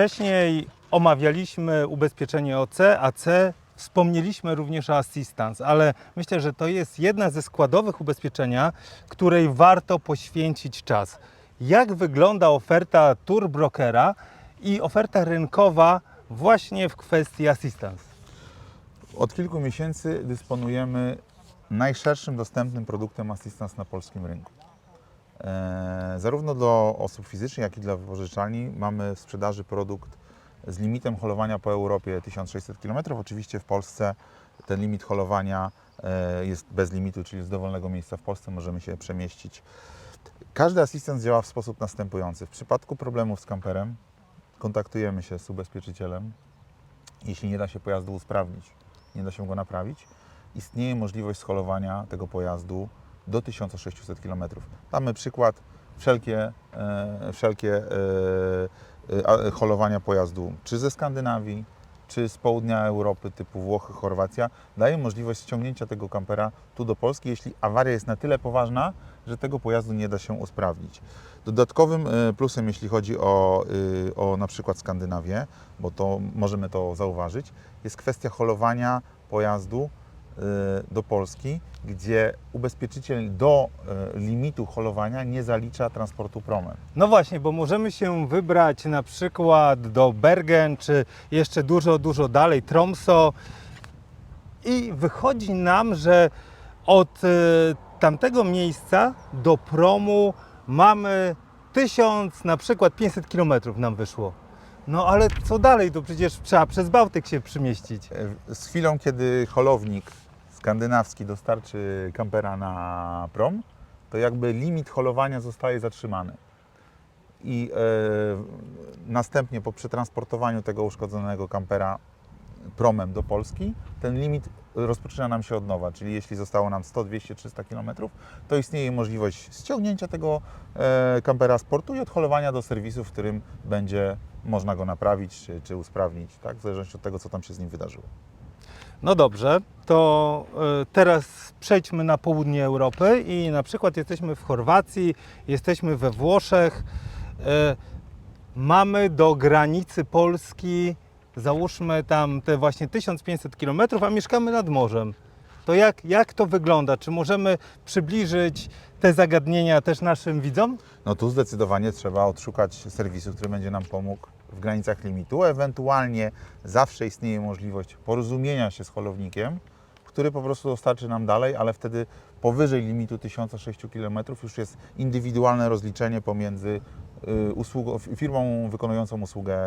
Wcześniej omawialiśmy ubezpieczenie OC, AC, wspomnieliśmy również o assistance, ale myślę, że to jest jedna ze składowych ubezpieczenia, której warto poświęcić czas. Jak wygląda oferta tour brokera i oferta rynkowa właśnie w kwestii assistance? Od kilku miesięcy dysponujemy najszerszym dostępnym produktem Assistance na polskim rynku. E, zarówno dla osób fizycznych, jak i dla wypożyczalni mamy w sprzedaży produkt z limitem holowania po Europie 1600 km. Oczywiście w Polsce ten limit holowania e, jest bez limitu, czyli z dowolnego miejsca w Polsce możemy się przemieścić. Każdy asystent działa w sposób następujący. W przypadku problemów z kamperem kontaktujemy się z ubezpieczycielem. Jeśli nie da się pojazdu usprawnić, nie da się go naprawić, istnieje możliwość scholowania tego pojazdu do 1600 km. Damy przykład, wszelkie, e, wszelkie e, e, holowania pojazdu, czy ze Skandynawii, czy z południa Europy, typu Włochy, Chorwacja, daje możliwość ściągnięcia tego kampera tu do Polski, jeśli awaria jest na tyle poważna, że tego pojazdu nie da się usprawnić. Dodatkowym e, plusem, jeśli chodzi o, y, o na przykład Skandynawię, bo to możemy to zauważyć, jest kwestia holowania pojazdu do Polski, gdzie ubezpieczyciel do y, limitu holowania nie zalicza transportu promem. No właśnie, bo możemy się wybrać na przykład do Bergen, czy jeszcze dużo, dużo dalej, Tromso i wychodzi nam, że od e, tamtego miejsca do promu mamy 1000, na przykład 500 km nam wyszło. No ale co dalej? To przecież trzeba przez Bałtyk się przymieścić. E, Z chwilą, kiedy holownik skandynawski dostarczy kampera na prom, to jakby limit holowania zostaje zatrzymany. I e, następnie po przetransportowaniu tego uszkodzonego kampera promem do Polski, ten limit rozpoczyna nam się od nowa, czyli jeśli zostało nam 100, 200, 300 km, to istnieje możliwość ściągnięcia tego e, kampera z portu i odholowania do serwisu, w którym będzie można go naprawić czy, czy usprawnić, tak? w zależności od tego, co tam się z nim wydarzyło. No dobrze, to e, teraz przejdźmy na południe Europy i na przykład jesteśmy w Chorwacji, jesteśmy we Włoszech. E, Mamy do granicy Polski, załóżmy tam te właśnie 1500 km, a mieszkamy nad morzem. To jak, jak to wygląda? Czy możemy przybliżyć te zagadnienia też naszym widzom? No tu zdecydowanie trzeba odszukać serwisu, który będzie nam pomógł w granicach limitu. Ewentualnie zawsze istnieje możliwość porozumienia się z holownikiem, który po prostu dostarczy nam dalej, ale wtedy powyżej limitu 1006 km już jest indywidualne rozliczenie pomiędzy usługą, firmą wykonującą usługę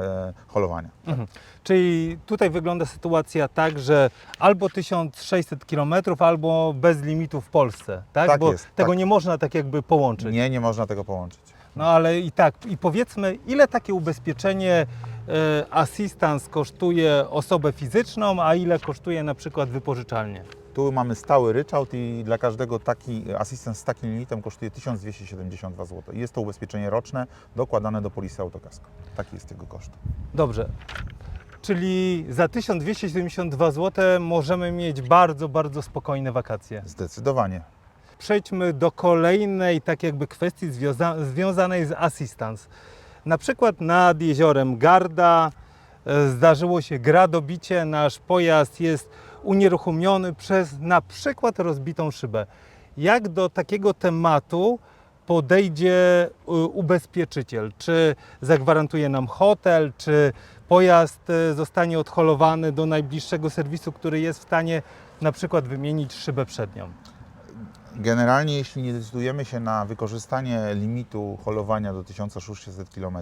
holowania. Mhm. Czyli tutaj wygląda sytuacja tak, że albo 1600 km, albo bez limitu w Polsce, tak? Tak Bo jest, tego tak. nie można tak jakby połączyć. Nie, nie można tego połączyć. No ale i tak, i powiedzmy, ile takie ubezpieczenie e, assistance kosztuje osobę fizyczną, a ile kosztuje na przykład wypożyczalnie? Tu mamy stały ryczałt i dla każdego taki asystent z takim limitem kosztuje 1272 zł. Jest to ubezpieczenie roczne dokładane do polisy autokasko. Taki jest jego koszt. Dobrze. Czyli za 1272 zł możemy mieć bardzo, bardzo spokojne wakacje. Zdecydowanie. Przejdźmy do kolejnej tak jakby kwestii związa- związanej z assistance. Na przykład nad jeziorem Garda e, zdarzyło się gradobicie, nasz pojazd jest unieruchomiony przez na przykład rozbitą szybę. Jak do takiego tematu podejdzie y, ubezpieczyciel? Czy zagwarantuje nam hotel, czy pojazd y, zostanie odholowany do najbliższego serwisu, który jest w stanie na przykład wymienić szybę przednią? Generalnie, jeśli nie decydujemy się na wykorzystanie limitu holowania do 1600 km,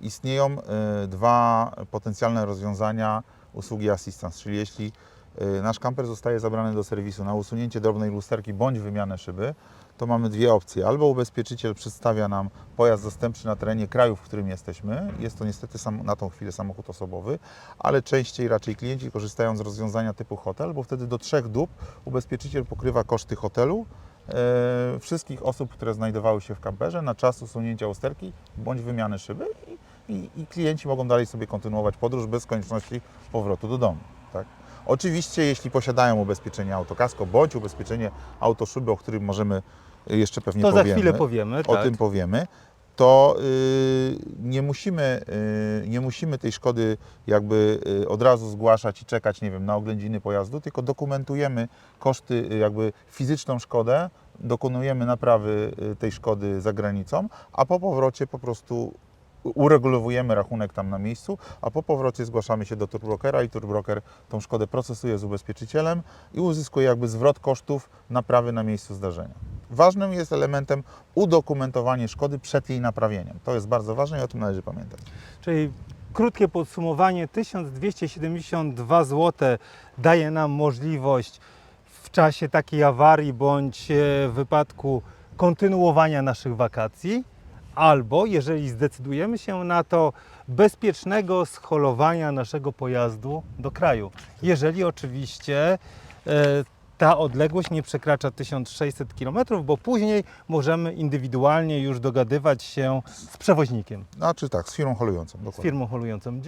istnieją y, dwa potencjalne rozwiązania usługi assistance, czyli jeśli nasz kamper zostaje zabrany do serwisu na usunięcie drobnej lusterki bądź wymianę szyby, to mamy dwie opcje. Albo ubezpieczyciel przedstawia nam pojazd zastępczy na terenie kraju, w którym jesteśmy. Jest to niestety sam, na tą chwilę samochód osobowy, ale częściej raczej klienci korzystają z rozwiązania typu hotel, bo wtedy do trzech dób ubezpieczyciel pokrywa koszty hotelu e, wszystkich osób, które znajdowały się w kamperze na czas usunięcia usterki bądź wymiany szyby i, i, i klienci mogą dalej sobie kontynuować podróż bez konieczności powrotu do domu. Oczywiście, jeśli posiadają ubezpieczenie autokasko bądź ubezpieczenie autoszyby, o którym możemy jeszcze pewnie To za powiemy, chwilę powiemy. o tak. tym powiemy, to y, nie, musimy, y, nie musimy tej szkody jakby y, od razu zgłaszać i czekać, nie wiem, na oględziny pojazdu, tylko dokumentujemy koszty, y, jakby fizyczną szkodę, dokonujemy naprawy y, tej szkody za granicą, a po powrocie po prostu uregulowujemy rachunek tam na miejscu, a po powrocie zgłaszamy się do turbrokera i turbroker tą szkodę procesuje z ubezpieczycielem i uzyskuje jakby zwrot kosztów naprawy na miejscu zdarzenia. Ważnym jest elementem udokumentowanie szkody przed jej naprawieniem. To jest bardzo ważne i o tym należy pamiętać. Czyli krótkie podsumowanie, 1272 zł daje nam możliwość w czasie takiej awarii bądź e, wypadku kontynuowania naszych wakacji, albo jeżeli zdecydujemy się na to, bezpiecznego scholowania naszego pojazdu do kraju. Jeżeli oczywiście e, ta odległość nie przekracza 1600 km, bo później możemy indywidualnie już dogadywać się z przewoźnikiem, Znaczy tak, z firmą holującą. z Dokładnie. firmą holującą.